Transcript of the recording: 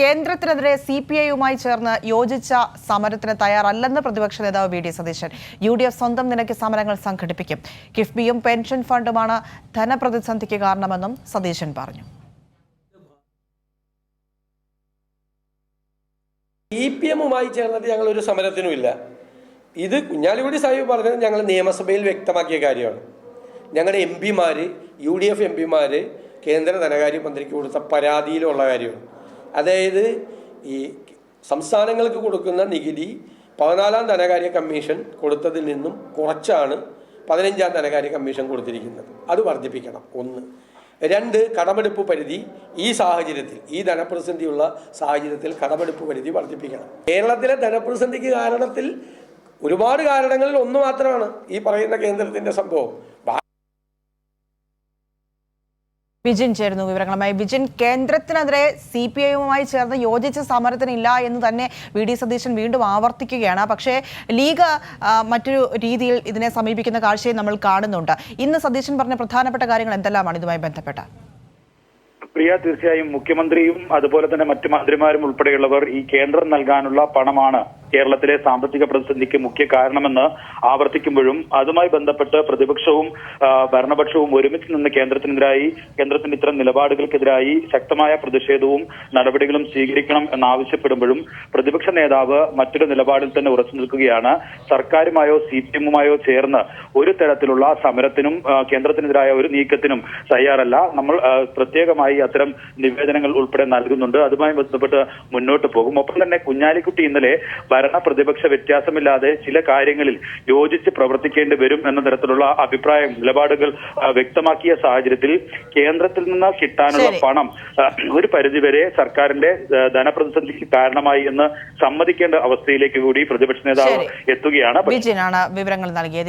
കേന്ദ്രത്തിനെതിരെ C P ഐയുമായി ചേർന്ന് യോജിച്ച സമരത്തിന് തയ്യാറല്ലെന്ന് പ്രതിപക്ഷ നേതാവ് V D Satheesan. U D F സ്വന്തം നിലയ്ക്ക് സമരങ്ങൾ സംഘടിപ്പിക്കും. കിഫ്ബിയും പെൻഷൻ ഫണ്ടുമാണ് ധനപ്രതിസന്ധിക്ക് കാരണമെന്നും സതീശൻ പറഞ്ഞു. ചേർന്നിട്ട് ഞങ്ങൾ ഒരു സമരത്തിനുമില്ല. ഇത് കുഞ്ഞാലിക്കുടി സാഹിബ് പറഞ്ഞത് ഞങ്ങൾ നിയമസഭയിൽ വ്യക്തമാക്കിയ കാര്യമാണ്. ഞങ്ങളുടെ എം പിമാർ യു ഡി എഫ് എം പിമാർ കേന്ദ്ര ധനകാര്യ മന്ത്രിക്ക് കൊടുത്ത പരാതിയിലുള്ള കാര്യമാണ്. അതായത് ഈ സംസ്ഥാനങ്ങൾക്ക് കൊടുക്കുന്ന നികുതി പതിനാലാം ധനകാര്യ കമ്മീഷൻ കൊടുത്തതിൽ നിന്നും കുറച്ചാണ് പതിനഞ്ചാം ധനകാര്യ കമ്മീഷൻ കൊടുത്തിരിക്കുന്നത്. അത് വർദ്ധിപ്പിക്കണം. ഒന്ന്. രണ്ട് കടമെടുപ്പ് പരിധി ഈ സാഹചര്യത്തിൽ ഈ ധനപ്രതിസന്ധിയുള്ള സാഹചര്യത്തിൽ കടമെടുപ്പ് പരിധി വർദ്ധിപ്പിക്കണം. കേരളത്തിലെ ധനപ്രതിസന്ധിക്ക് കാരണത്തിൽ ഒരുപാട് കാരണങ്ങളിൽ ഒന്ന് മാത്രമാണ് ഈ പറയുന്ന കേന്ദ്രത്തിന്റെ സംഭവം. വിജിൻ ചേരുന്നു വിവരങ്ങളുമായി. വിജിൻ കേന്ദ്രത്തിനെതിരെ സി പി ഐയുമായി ചേർന്ന് യോജിച്ച സമരത്തിനില്ല എന്ന് തന്നെ വി ഡി സതീശൻ വീണ്ടും ആവർത്തിക്കുകയാണ്. പക്ഷേ ലീഗ് മറ്റൊരു രീതിയിൽ ഇതിനെ സമീപിക്കുന്ന കാഴ്ചയും നമ്മൾ കാണുന്നുണ്ട്. ഇന്ന് സതീശൻ പറഞ്ഞ പ്രധാനപ്പെട്ട കാര്യങ്ങൾ എന്തെല്ലാമാണ് ഇതുമായി ബന്ധപ്പെട്ട? പ്രിയ തീർച്ചയായും മുഖ്യമന്ത്രിയും അതുപോലെ തന്നെ മറ്റു മന്ത്രിമാരും ഉൾപ്പെടെയുള്ളവർ ഈ കേന്ദ്രം നൽകാനുള്ള പണമാണ് കേരളത്തിലെ സാമ്പത്തിക പ്രതിസന്ധിക്ക് മുഖ്യ കാരണമെന്ന് ആവർത്തിക്കുമ്പോഴും അതുമായി ബന്ധപ്പെട്ട് പ്രതിപക്ഷവും ഭരണപക്ഷവും ഒരുമിച്ച് നിന്ന് കേന്ദ്രത്തിനെതിരായി കേന്ദ്രത്തിന്റെ ഇത്തരം നിലപാടുകൾക്കെതിരായി ശക്തമായ പ്രതിഷേധവും നടപടികളും സ്വീകരിക്കണം എന്നാവശ്യപ്പെടുമ്പോഴും പ്രതിപക്ഷ നേതാവ് മറ്റൊരു നിലപാടിൽ തന്നെ ഉറച്ചു നിൽക്കുകയാണ്. സർക്കാരുമായോ സി പി എമ്മുമായോ ചേർന്ന് ഒരു തരത്തിലുള്ള സമരത്തിനും കേന്ദ്രത്തിനെതിരായ ഒരു നീക്കത്തിനും തയ്യാറല്ല. നമ്മൾ പ്രത്യേകമായി അത്തരം നിവേദനങ്ങൾ ഉൾപ്പെടെ നൽകുന്നുണ്ട്. അതുമായി ബന്ധപ്പെട്ട് മുന്നോട്ട് പോകും. ഒപ്പം തന്നെ കുഞ്ഞാലിക്കുട്ടി ഇന്നലെ ഭരണ പ്രതിപക്ഷ വ്യത്യാസമില്ലാതെ ചില കാര്യങ്ങളിൽ യോജിച്ച് പ്രവർത്തിക്കേണ്ടി വരും എന്ന തരത്തിലുള്ള അഭിപ്രായം നിലപാടുകൾ വ്യക്തമാക്കിയ സാഹചര്യത്തിൽ കേന്ദ്രത്തിൽ നിന്ന് കിട്ടാനുള്ള പണം ഒരു പരിധിവരെ സർക്കാരിന്റെ ധനപ്രതിസന്ധിക്ക് കാരണമായി എന്ന് സമ്മതിക്കേണ്ട അവസ്ഥയിലേക്ക് കൂടി പ്രതിപക്ഷ നേതാവ്. എത്തുകയാണ്. വിവരങ്ങൾ നൽകിയത്.